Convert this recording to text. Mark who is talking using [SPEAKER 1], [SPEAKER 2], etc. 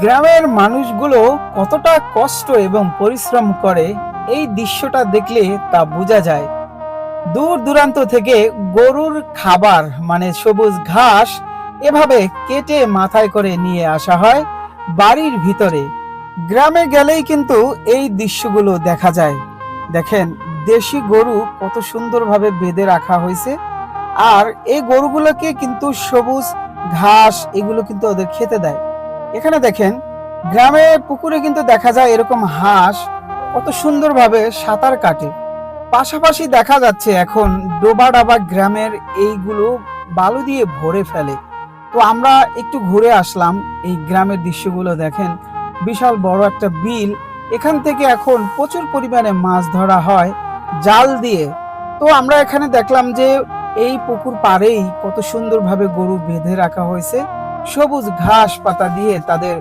[SPEAKER 1] গ্রামের মানুষগুলো কতটা কষ্ট এবং পরিশ্রম করে, এই দৃশ্যটা দেখলে তা বোঝা যায়। দূর দূরান্ত থেকে গরুর খাবার মানে সবুজ ঘাস, এভাবে কেটে মাথায় করে নিয়ে আসা হয় বাড়ির ভিতরে। গ্রামে গেলেই কিন্তু এই দৃশ্যগুলো দেখা যায়। দেখেন, দেশি গরু কত সুন্দরভাবে বেঁধে রাখা হয়েছে। আর এই গরুগুলোকে কিন্তু সবুজ ঘাস, এগুলো কিন্তু ওদের খেতে দেয়। এখানে দেখেন, গ্রামে পুকুরে কিন্তু দেখা যায় এরকম হাঁস কত সুন্দরভাবে সাঁতার কাটে। পাশাপাশি দেখা যাচ্ছে এখন ডোবা ডাবা গ্রামের এইগুলো বালু দিয়ে ভরে ফেলে। তো আমরা একটু ঘুরে আসলাম এই গ্রামের দৃশ্যগুলো দেখেন। বিশাল বড় একটা বিল। এখান থেকে এখন প্রচুর পরিমাণে মাছ ধরা হয় জাল দিয়ে। তো আমরা এখানে দেখলাম যে এই পুকুর পাড়েই কত সুন্দরভাবে গরু বেঁধে রাখা হয়েছে। সবুজ ঘাস পাতা দিয়ে তাদের